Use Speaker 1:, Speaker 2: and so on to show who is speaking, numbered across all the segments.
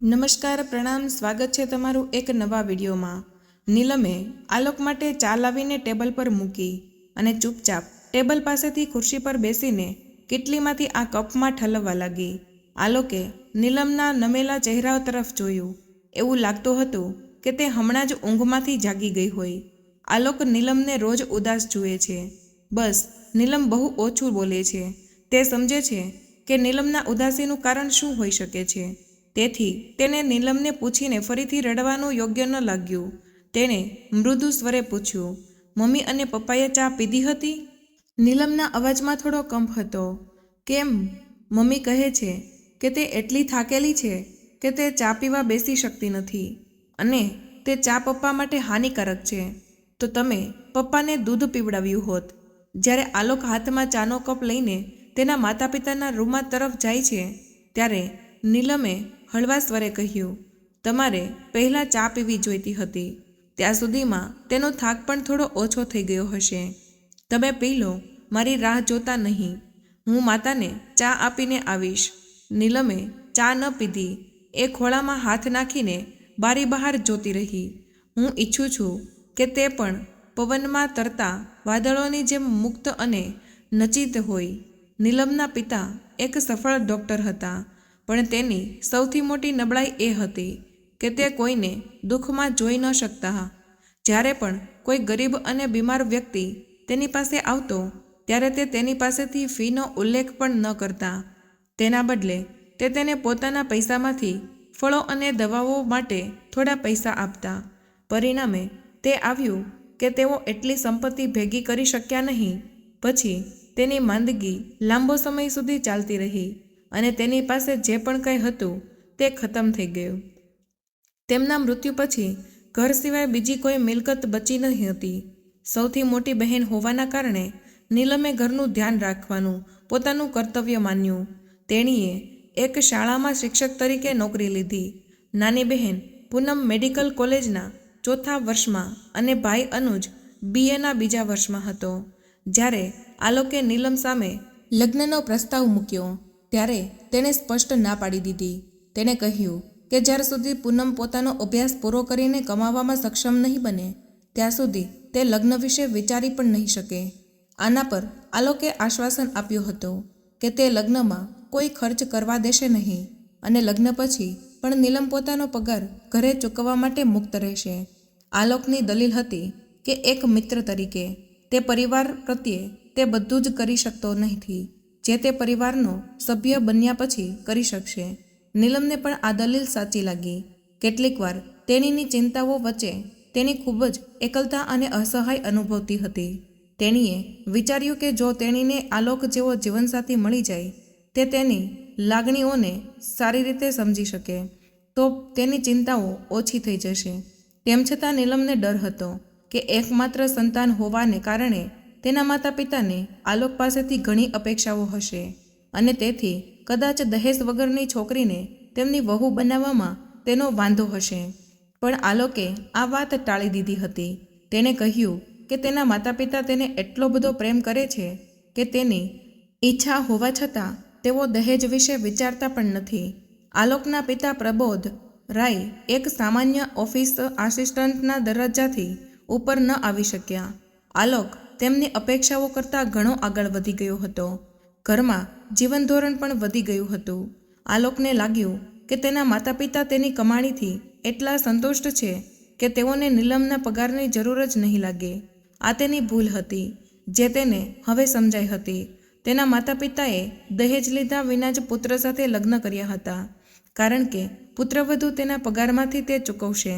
Speaker 1: નમસ્કાર, પ્રણામ, સ્વાગત છે તમારું એક નવા વિડીયોમાં. નીલમે આલોક માટે ચા લાવીને ટેબલ પર મૂકી અને ચૂપચાપ ટેબલ પાસેથી ખુરશી પર બેસીને કેટલીમાંથી આ કપમાં ઠલવવા લાગી. આલોકે નીલમના નમેલા ચહેરા તરફ જોયું. એવું લાગતું હતું કે તે હમણાં જ ઊંઘમાંથી જાગી ગઈ હોય. આલોક નીલમને રોજ ઉદાસ જુએ છે. બસ, નીલમ બહુ ઓછું બોલે છે. તે સમજે છે કે નીલમના ઉદાસીનું કારણ શું હોઈ શકે છે. તેથી તેને નીલમને પૂછીને ફરીથી રડવાનું યોગ્ય ન લાગ્યું. તેણે મૃદુ સ્વરે પૂછ્યું, મમ્મી અને પપ્પાએ ચા પીધી હતી? નીલમના અવાજમાં થોડો કંપ હતો. કેમ? મમ્મી કહે છે કે તે એટલી થાકેલી છે કે તે ચા પીવા બેસી શકતી નથી અને તે ચા પપ્પા માટે હાનિકારક છે. તો તમે પપ્પાને દૂધ પીવડાવ્યું હોત. જ્યારે આલોક હાથમાં ચાનો કપ લઈને તેના માતા પિતાના રૂમમાં તરફ જાય છે, ત્યારે નીલમે હળવા સ્વરે કહ્યું, તમારે પહેલાં ચા પીવી જોઈતી હતી. ત્યાં સુધીમાં તેનો થાક પણ થોડો ઓછો થઈ ગયો હશે. તમે પી લો, મારી રાહ જોતા નહીં. હું માતાને ચા આપીને આવીશ. નીલમે ચા ન પીધી. એ ખોળામાં હાથ નાખીને બારી બહાર જોતી રહી. હું ઈચ્છું છું કે તે પણ પવનમાં તરતા વાદળોની જેમ મુક્ત અને નચિત હોય. નીલમના પિતા એક સફળ ડૉક્ટર હતા. પણ તેની સૌથી મોટી નબળાઈ એ હતી કે તે કોઈને દુઃખમાં જોઈ ન શકતા. જ્યારે પણ કોઈ ગરીબ અને બીમાર વ્યક્તિ તેની પાસે આવતો, ત્યારે તે તેની પાસેથી ફીનો ઉલ્લેખ પણ ન કરતા. તેના બદલે, તે તેને પોતાના પૈસામાંથી ફળો અને દવાઓ માટે થોડા પૈસા આપતા. પરિણામે, તે આવ્યું કે તેઓ એટલી સંપત્તિ ભેગી કરી શક્યા નહીં. પછી, તેની માંદગી લાંબો સમય સુધી ચાલતી રહી. અને તેની પાસે જે પણ કંઈ હતું તે ખતમ થઈ ગયું. તેમના મૃત્યુ પછી ઘર સિવાય બીજી કોઈ મિલકત બચી નહીં હતી. સૌથી મોટી બહેન હોવાના કારણે નીલમે ઘરનું ધ્યાન રાખવાનું પોતાનું કર્તવ્ય માન્યું. તેણીએ એક શાળામાં શિક્ષક તરીકે નોકરી લીધી. નાની બહેન પૂનમ મેડિકલ કોલેજના ચોથા વર્ષમાં અને ભાઈ અનુજ બીએના બીજા વર્ષમાં હતો. જ્યારે આલોકે નીલમ સામે લગ્નનો પ્રસ્તાવ મૂક્યો. ત્યારે તેણે સ્પષ્ટ ના પાડી દીધી. તેણે કહ્યું કે જ્યાર સુધી પૂનમ પોતાનો અભ્યાસ પૂરો કરીને કમાવામાં સક્ષમ નહીં બને, ત્યાં સુધી તે લગ્ન વિશે વિચારી પણ નહીં શકે. આના પર આલોકે આશ્વાસન આપ્યું હતું કે તે લગ્નમાં કોઈ ખર્ચ કરવા દેશે નહીં અને લગ્ન પછી પણ નીલમ પોતાનો પગાર ઘરે ચૂકવવા માટે મુક્ત રહેશે. આલોકની દલીલ હતી કે એક મિત્ર તરીકે તે પરિવાર પ્રત્યે તે બધું જ કરી શકતો નથી જે તે પરિવારનો સભ્ય બન્યા પછી કરી શકશે. નીલમને પણ આ દલીલ સાચી લાગી. કેટલીકવાર તેણીની ચિંતાઓ વચ્ચે તેની ખૂબ જ એકલતા અને અસહાય અનુભવતી હતી. તેણીએ વિચાર્યું કે જો તેણીને આલોક જેવો જીવનસાથી મળી જાય, તે તેની લાગણીઓને સારી રીતે સમજી શકે, તો તેની ચિંતાઓ ઓછી થઈ જશે. તેમ છતાં નીલમને ડર હતો કે એકમાત્ર સંતાન હોવાને કારણે તેના માતા પિતાને આલોક પાસેથી ઘણી અપેક્ષાઓ હશે અને તેથી કદાચ દહેજ વગરની છોકરીને તેમની વહુ બનાવવામાં તેનો વાંધો હશે. પણ આલોકે આ વાત ટાળી દીધી હતી. તેણે કહ્યું કે તેના માતા પિતા તેને એટલો બધો પ્રેમ કરે છે કે તેની ઈચ્છા હોવા છતાં તેઓ દહેજ વિશે વિચારતા પણ નથી. આલોકના પિતા પ્રબોધ રાય એક સામાન્ય ઓફિસ આસિસ્ટન્ટના દરજ્જાથી ઉપર ન આવી શક્યા. આલોક તેમની અપેક્ષાઓ કરતાં ઘણો આગળ વધી ગયો હતો. ઘરમાં જીવનધોરણ પણ વધી ગયું હતું. આલોકને લાગ્યું કે તેના માતા પિતા તેની કમાણીથી એટલા સંતુષ્ટ છે કે તેઓને નીલમના પગારની જરૂર જ નહીં લાગે. આ તેની ભૂલ હતી, જે તેને હવે સમજાઈ હતી. તેના માતા પિતાએ દહેજ લીધા વિના જ પુત્ર સાથે લગ્ન કર્યા હતા, કારણ કે પુત્રવધુ તેના પગારમાંથી તે ચૂકવશે.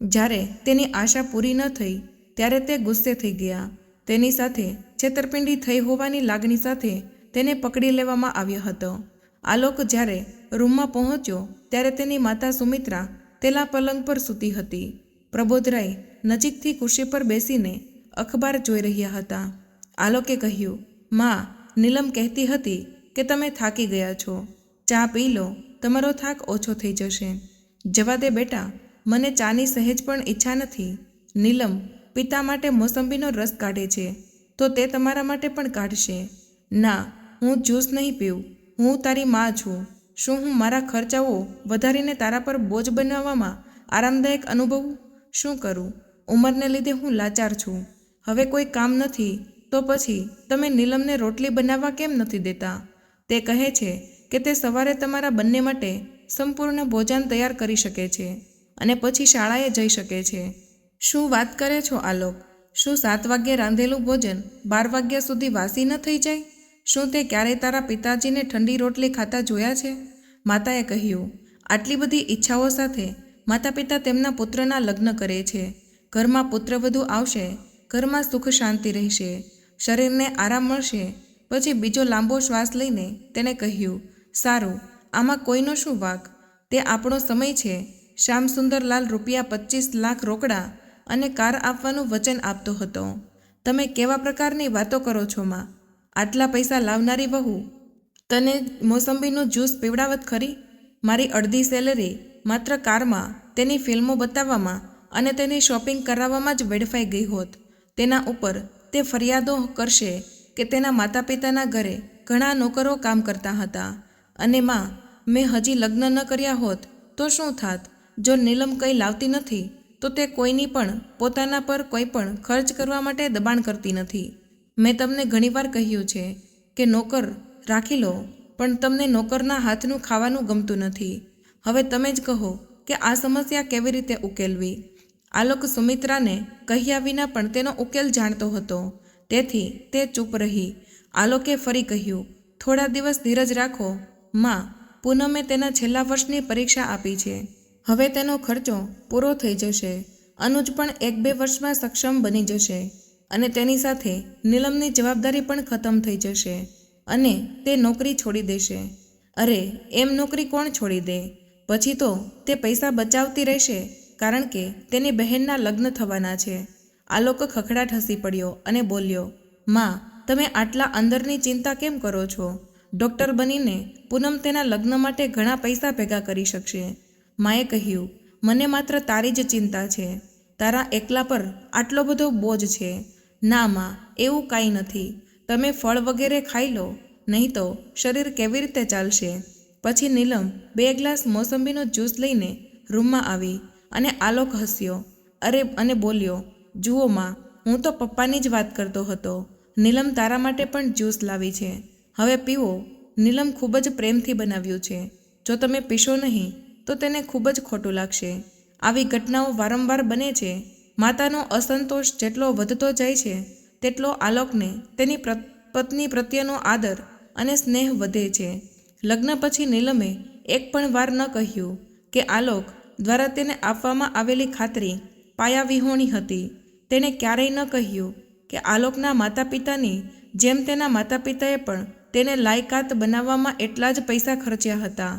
Speaker 1: જ્યારે તેની આશા પૂરી ન થઈ, ત્યારે તે ગુસ્સે થઈ ગયા. તેની સાથે છેતરપિંડી થઈ હોવાની લાગણી સાથે તેને પકડી લેવામાં આવ્યો હતો. આલોક જ્યારે રૂમમાં પહોંચ્યો, ત્યારે તેની માતા સુમિત્રા તેલા પલંગ પર સૂતી હતી. પ્રબોધરાય નજીકથી ખુરશી પર બેસીને અખબાર જોઈ રહ્યા હતા. આલોકે કહ્યું, માં, નીલમ કહેતી હતી કે તમે થાકી ગયા છો. ચા પી લો, તમારો થાક ઓછો થઈ જશે. જવા દે બેટા, મને ચાની સહેજ પણ ઈચ્છા નથી. નીલમ પિતા માટે મોસંબીનો રસ કાઢે છે, તો તે તમારા માટે પણ કાઢશે. ના, હું જ્યુસ નહીં પીઉં. હું તારી મા છું. શું હું મારા ખર્ચાઓ વધારીને તારા પર બોજ બનાવવામાં આરામદાયક અનુભવું? શું કરું? ઉંમરને લીધે હું લાચાર છું. હવે કોઈ કામ નથી, તો પછી તમે નીલમને રોટલી બનાવવા કેમ નથી દેતા? તે કહે છે કે તે સવારે તમારા બંને માટે સંપૂર્ણ ભોજન તૈયાર કરી શકે છે અને પછી શાળાએ જઈ શકે છે. શું વાત કરે છો આલોક શું સાત વાગ્યે રાંધેલું ભોજન બાર વાગ્યા સુધી વાસી ન થઈ જાય? શું તે ક્યારેય તારા પિતાજીને ઠંડી રોટલી ખાતા જોયા છે? માતાએ કહ્યું, આટલી બધી ઈચ્છાઓ સાથે માતા પિતા તેમના પુત્રના લગ્ન કરે છે. ઘરમાં પુત્ર વધુ આવશે, ઘરમાં સુખ શાંતિ રહેશે, શરીરને આરામ મળશે. પછી બીજો લાંબો શ્વાસ લઈને તેણે કહ્યું, સારું, આમાં કોઈનો શું વાક? તે આપણો સમય છે. શ્યામ સુંદરલાલ રૂપિયા પચીસ લાખ રોકડા અને કાર આપવાનું વચન આપતો હતો. તમે કેવા પ્રકારની વાતો કરો છો, માં? આટલા પૈસા લાવનારી વહુ? તને મોસંબીનું જ્યુસ પીવડાવત ખરી? મારી અડધી સેલરી, માત્ર કારમાં, તેની ફિલ્મો બતાવવામાં અને તેની શોપિંગ કરાવવામાં જ વેડફાઈ ગઈ હોત. તેના ઉપર તે ફરિયાદો કરશે કે તેના માતા પિતાના ઘરે ઘણા નોકરો કામ કરતા હતા. અને, માં, મેં હજી લગ્ન ન કર્યા હોત તો શું થાત? જો નીલમ કંઈ લાવતી નથી તો તે કોઈની પણ, પોતાના પર કોઈ પણ ખર્ચ કરવા માટે દબાણ કરતી નથી. મેં તમને ઘણીવાર કહ્યું છે કે નોકર રાખી લો, પણ તમને નોકરના હાથનું ખાવાનું ગમતું નથી. હવે તમે જ કહો કે આ સમસ્યા કેવી રીતે ઉકેલવી? આલોક સુમિત્રાને કહ્યા વિના પણ તેનો ઉકેલ જાણતો હતો. તેથી તે ચૂપ રહી. આલોકે ફરી કહ્યું, થોડા દિવસ ધીરજ રાખો. માં, પૂનમે તેના છેલ્લા વર્ષની પરીક્ષા આપી છે. હવે તેનો ખર્ચો પૂરો થઈ જશે. અનુજ પણ એક બે વર્ષમાં સક્ષમ બની જશે અને તેની સાથે નીલમની જવાબદારી પણ ખતમ થઈ જશે અને તે નોકરી છોડી દેશે. અરે, એમ નોકરી કોણ છોડી દે? પછી તો તે પૈસા બચાવતી રહેશે કારણ કે તેની બહેનના લગ્ન થવાના છે. આલોક ખખડાટ હસી પડ્યો અને બોલ્યો, માં, તમે આટલા અંદરની ચિંતા કેમ કરો છો? ડૉક્ટર બનીને પૂનમ તેના લગ્ન માટે ઘણા પૈસા ભેગા કરી શકશે. માએ કહ્યું, મને માત્ર તારી જ ચિંતા છે. તારા એકલા પર આટલો બધો બોજ છે. ના, માં, એવું કાંઈ નથી. તમે ફળ વગેરે ખાઈ લો. નહીં તો શરીર કેવી રીતે ચાલશે? પછી નીલમ બે ગ્લાસ મોસંબીનો જ્યુસ લઈને રૂમમાં આવી અને આલોક હસ્યો. અરે, અને બોલ્યો, જુઓ, માં, હું તો પપ્પાની જ વાત કરતો હતો. નીલમ તારા માટે પણ જ્યુસ લાવી છે. હવે પીવો. નીલમ ખૂબ જ પ્રેમથી બનાવ્યું છે. જો તમે પીશો નહીં તો તેને ખૂબ જ ખોટું લાગશે. આવી ઘટનાઓ વારંવાર બને છે. માતાનો અસંતોષ જેટલો વધતો જાય છે, તેટલો આલોકને તેની પત્ની પ્રત્યેનો આદર અને સ્નેહ વધે છે. લગ્ન પછી નીલમે એક પણ વાર ન કહ્યું કે આલોક દ્વારા તેને આપવામાં આવેલી ખાતરી પાયાવિહોણી હતી. તેણે ક્યારેય ન કહ્યું કે આલોકના માતા પિતાની જેમ તેના માતા પિતાએ પણ તેને લાયકાત બનાવવામાં એટલા જ પૈસા ખર્ચ્યા હતા.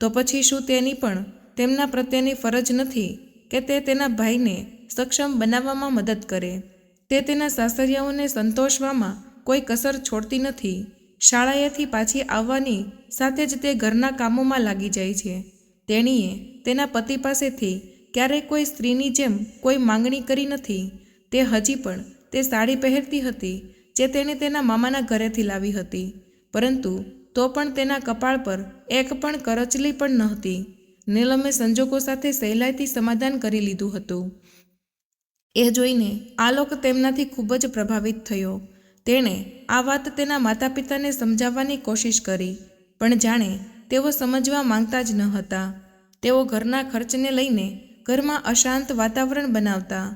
Speaker 1: તો પછી શું તેની પણ તેમના પ્રત્યેની ફરજ નથી કે તે તેના ભાઈને સક્ષમ બનાવવામાં મદદ કરે. તે તેના સાસરિયાઓને સંતોષવામાં કોઈ કસર છોડતી નથી. શાળાએથી પાછી આવવાની સાથે જ તે ઘરના કામોમાં લાગી જાય છે. તેણીએ તેના પતિ પાસેથી ક્યારેય કોઈ સ્ત્રીની જેમ કોઈ માંગણી કરી નથી. તે હજી પણ તે સાડી પહેરતી હતી જે તેણે તેના મામાના ઘરેથી લાવી હતી. પરંતુ તો પણ તેના કપાળ પર એક પણ કરચલી પણ નહોતી. નીલમે સંજોગો સાથે સહેલાઈથી સમાધાન કરી લીધું હતું. એ જોઈને આલોક તેમનાથી ખૂબ જ પ્રભાવિત થયો. તેણે આ વાત તેના માતા પિતાને સમજાવવાની કોશિશ કરી, પણ જાણે તેઓ સમજવા માંગતા જ ન હતા. તેઓ ઘરના ખર્ચને લઈને ઘરમાં અશાંત વાતાવરણ બનાવતા,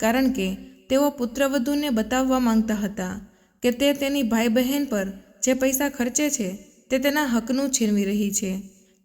Speaker 1: કારણ કે તેઓ પુત્રવધૂને બતાવવા માંગતા હતા કે તે તેની ભાઈ બહેન પર જે પૈસા ખર્ચે છે, તે તેના હકનું છીનવી રહી છે.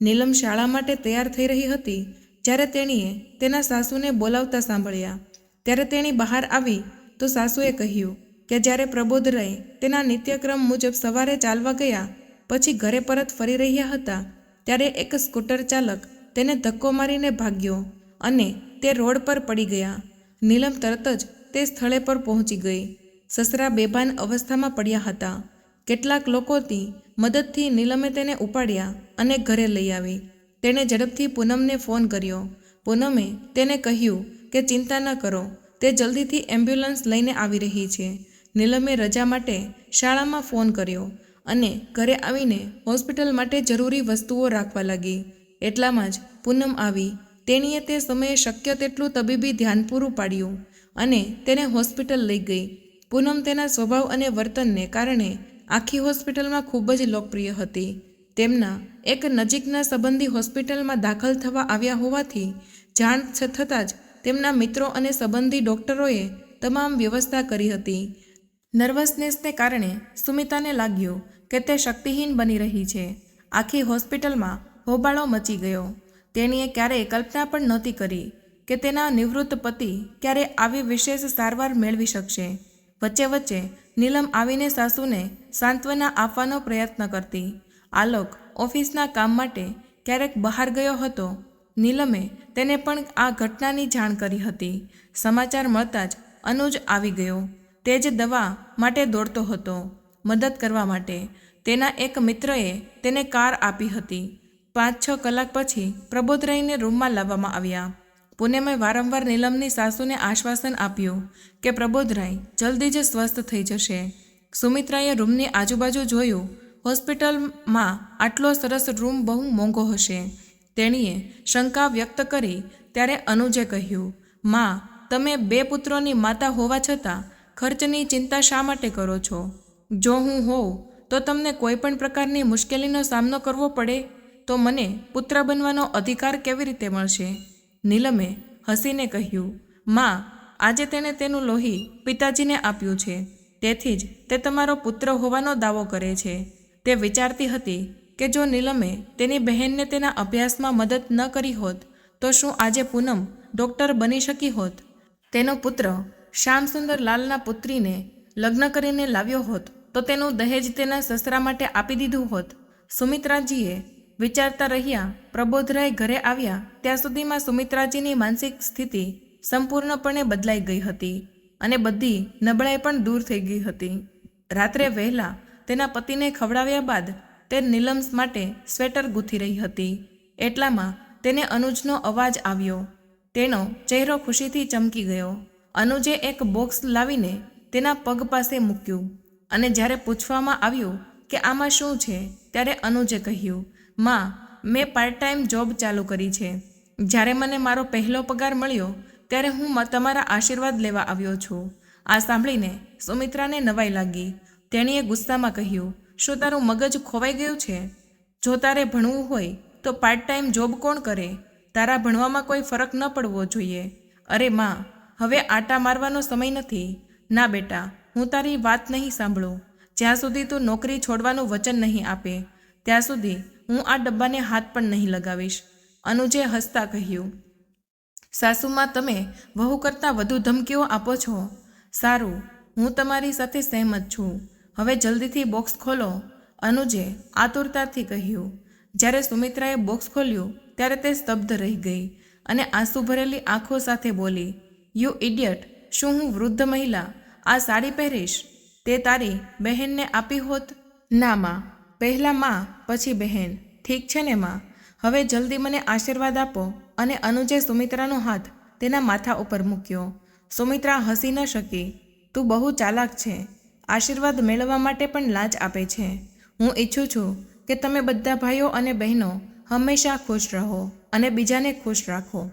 Speaker 1: નીલમ શાળા માટે તૈયાર થઈ રહી હતી, જ્યારે તેણીએ તેના સાસુને બોલાવતા સાંભળ્યા. ત્યારે તેણી બહાર આવી તો સાસુએ કહ્યું કે જ્યારે પ્રબોધરાય તેના નિત્યક્રમ મુજબ સવારે ચાલવા ગયા, પછી ઘરે પરત ફરી રહ્યા હતા, ત્યારે એક સ્કૂટર ચાલક તેને ધક્કો મારીને ભાગ્યો અને તે રોડ પર પડી ગયા. નીલમ તરત જ તે સ્થળે પર પહોંચી ગઈ. સસરા બેભાન અવસ્થામાં પડ્યા હતા. કેટલાક લોકોની મદદથી નીલમે તેને ઉપાડ્યા અને ઘરે લઈ આવી. તેણે ઝડપથી પૂનમને ફોન કર્યો. પૂનમે તેને કહ્યું કે ચિંતા ન કરો, તે જલ્દીથી એમ્બ્યુલન્સ લઈને આવી રહી છે. નીલમે રજા માટે શાળામાં ફોન કર્યો અને ઘરે આવીને હોસ્પિટલ માટે જરૂરી વસ્તુઓ રાખવા લાગી. એટલામાં જ પૂનમ આવી. તેણીએ તે સમયે શક્ય તેટલું તબીબી ધ્યાન પૂરું પાડ્યું અને તેને હોસ્પિટલ લઈ ગઈ. પૂનમ તેના સ્વભાવ અને વર્તનને કારણે આખી હોસ્પિટલમાં ખૂબ જ લોકપ્રિય હતી. તેમના એક નજીકના સંબંધી હોસ્પિટલમાં દાખલ થવા આવ્યા હોવાથી જાણ થતાં જ તેમના મિત્રો અને સંબંધી ડૉક્ટરોએ તમામ વ્યવસ્થા કરી હતી. નર્વસનેસને કારણે સુમિતાને લાગ્યું કે તે શક્તિહીન બની રહી છે. આખી હોસ્પિટલમાં હોબાળો મચી ગયો. તેણીએ ક્યારેય કલ્પના પણ નહોતી કરી કે તેના નિવૃત્ત પતિ ક્યારે આવી વિશેષ સારવાર મેળવી શકશે. વચ્ચે વચ્ચે નીલમ આવીને સાસુને સાંત્વના આપવાનો પ્રયત્ન કરતી. આલોક ઓફિસના કામ માટે ક્યારેક બહાર ગયો હતો. નીલમે તેને પણ આ ઘટનાની જાણ કરી હતી. સમાચાર મળતા જ અનુજ આવી ગયો. તે જ દવા માટે દોડતો હતો. મદદ કરવા માટે તેના એક મિત્રએ તેને કાર આપી હતી. પાંચ છ કલાક પછી પ્રબોધ રહીને રૂમમાં લાવવામાં આવ્યા. પુણેમે વારંવાર નીલમની સાસુને આશ્વાસન આપ્યું કે, પ્રબોધરાય, જલ્દી જ સ્વસ્થ થઈ જશે. સુમિત્રાએ રૂમની આજુબાજુ જોયું, હોસ્પિટલમાં આટલો સરસ રૂમ બહુ મોંઘો હશે. તેણીએ શંકા વ્યક્ત કરી ત્યારે અનુજે કહ્યું, માં, તમે બે પુત્રોની માતા હોવા છતાં ખર્ચની ચિંતા શા માટે કરો છો? જો હું હોઉં, તો તમને કોઈપણ પ્રકારની મુશ્કેલીનો સામનો કરવો પડે? તો મને પુત્ર બનવાનો અધિકાર કેવી રીતે મળશે? નીલમે હસીને કહ્યું, માં, આજે તેણે તેનું લોહી પિતાજીને આપ્યું છે. તેથી જ તે તમારો પુત્ર હોવાનો દાવો કરે છે. તે વિચારતી હતી કે જો નીલમે તેની બહેનને તેના અભ્યાસમાં મદદ ન કરી હોત, તો શું આજે પૂનમ ડૉક્ટર બની શકી હોત? તેનો પુત્ર શ્યામસુંદર લાલના પુત્રીને લગ્ન કરીને લાવ્યો હોત, તો તેનું દહેજ તેના સસરા માટે આપી દીધું હોત. સુમિત્રાજીએ વિચારતા રહ્યા, પ્રબોધરાય ઘરે આવ્યા, ત્યાં સુધીમાં સુમિત્રાજીની માનસિક સ્થિતિ સંપૂર્ણપણે બદલાઈ ગઈ હતી અને બધી નબળાઈ પણ દૂર થઈ ગઈ હતી. રાત્રે વહેલા તેના પતિને ખવડાવ્યા બાદ તે નીલમ્સ માટે સ્વેટર ગૂંથી રહી હતી. એટલામાં તેને અનુજનો અવાજ આવ્યો. તેનો ચહેરો ખુશીથી ચમકી ગયો. અનુજે એક બોક્સ લાવીને તેના પગ પાસે મૂક્યું અને જ્યારે પૂછવામાં આવ્યું કે આમાં શું છે, ત્યારે અનુજે કહ્યું માં, મેં પાર્ટ ટાઈમ જોબ ચાલુ કરી છે. જ્યારે મને મારો પહેલો પગાર મળ્યો, ત્યારે હું તમારા આશીર્વાદ લેવા આવ્યો છું. આ સાંભળીને સુમિત્રાને નવાઈ લાગી. તેણીએ ગુસ્સામાં કહ્યું, શું તારું મગજ ખોવાઈ ગયું છે? જો તારે ભણવું હોય, તો પાર્ટ ટાઈમ જોબ કોણ કરે? તારા ભણવામાં કોઈ ફરક ન પડવો જોઈએ. અરે માં, હવે આટા મારવાનો સમય નથી. ના બેટા, હું તારી વાત નહીં સાંભળું. જ્યાં સુધી તું નોકરી છોડવાનું વચન નહીં આપે, ત્યાં સુધી હું આ ડબ્બાને હાથ પણ નહીં લગાવીશ. અનુજે હસતા કહ્યું, સાસુમાં, તમે વહુ કરતાં વધુ ધમકીઓ આપો છો? સારું, હું તમારી સાથે સહેમત છું. હવે જલ્દીથી બોક્સ ખોલો. અનુજે આતુરતાથી કહ્યું, જ્યારે સુમિત્રાએ બોક્સ ખોલ્યું, ત્યારે તે સ્તબ્ધ રહી ગઈ અને આંસુ ભરેલી આંખો સાથે બોલી યુ ઇડિયટ શું હું વૃદ્ધ મહિલા? આ સાડી પહેરીશ? તે તારી બહેનને આપી હોત? ના, માં. પહેલાં માં, પછી બહેન. ઠીક છે ને માં? હવે જલ્દી મને આશીર્વાદ આપો અને અનુજે સુમિત્રાનો હાથ તેના માથા ઉપર મૂક્યો. સુમિત્રા હસી ન શકી. તું બહુ ચાલાક છે. આશીર્વાદ મેળવવા માટે પણ લાંચ આપે છે. હું ઈચ્છું છું કે તમે બધા ભાઈઓ અને બહેનો હંમેશા ખુશ રહો અને બીજાને ખુશ રાખો.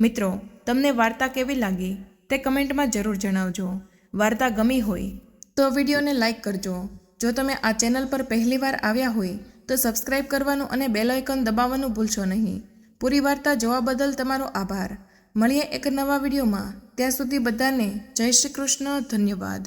Speaker 1: મિત્રો, તમને વાર્તા કેવી લાગી તે કમેન્ટમાં જરૂર જણાવજો. વાર્તા ગમી હોય તો વિડીયોને લાઈક કરજો. જો તમે આ ચેનલ પર પહેલીવાર આવ્યા હોય, તો સબસ્ક્રાઇબ કરવાનું અને બેલ આઇકન દબાવવાનું ભૂલશો નહીં. પૂરી વાર્તા જોવા બદલ તમારો આભાર. મળીએ એક નવા વિડીયોમાં. ત્યાં સુધી બધાને જય શ્રી કૃષ્ણ, ધન્યવાદ.